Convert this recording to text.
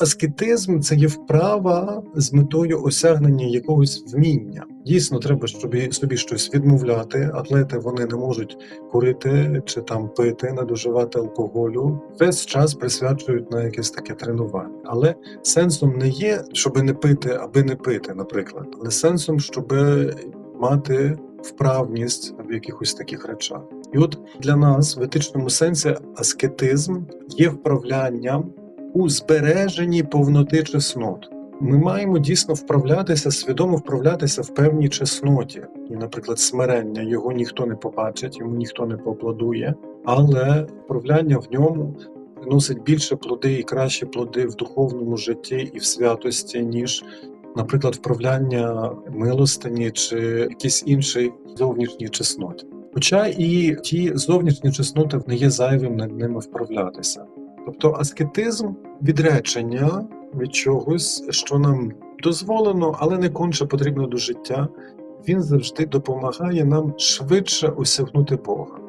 Аскетизм це є вправа з метою осягнення якогось вміння. Дійсно, треба собі, собі щось відмовляти. Атлети вони не можуть курити чи там пити, надоживати алкоголю. Весь час присвячують на якесь таке тренування. Але сенсом не є, щоб не пити, аби не пити, наприклад, але сенсом, щоб мати вправність в якихось таких речах. І от для нас в етичному сенсі аскетизм є вправлянням у збереженні повноти чеснот. Ми маємо дійсно вправлятися, свідомо вправлятися в певній чесноті. І, наприклад, смирення його ніхто не побачить, йому ніхто не поаплодує, але вправляння в ньому приносить більше плоди і кращі плоди в духовному житті і в святості, ніж, наприклад, вправляння милостині чи якийсь інший зовнішній чесноті. Хоча і ті зовнішні чесноти не є зайвим над ними вправлятися. Тобто аскетизм відречення від чогось, що нам дозволено, але не конче потрібно до життя, він завжди допомагає нам швидше осягнути Бога.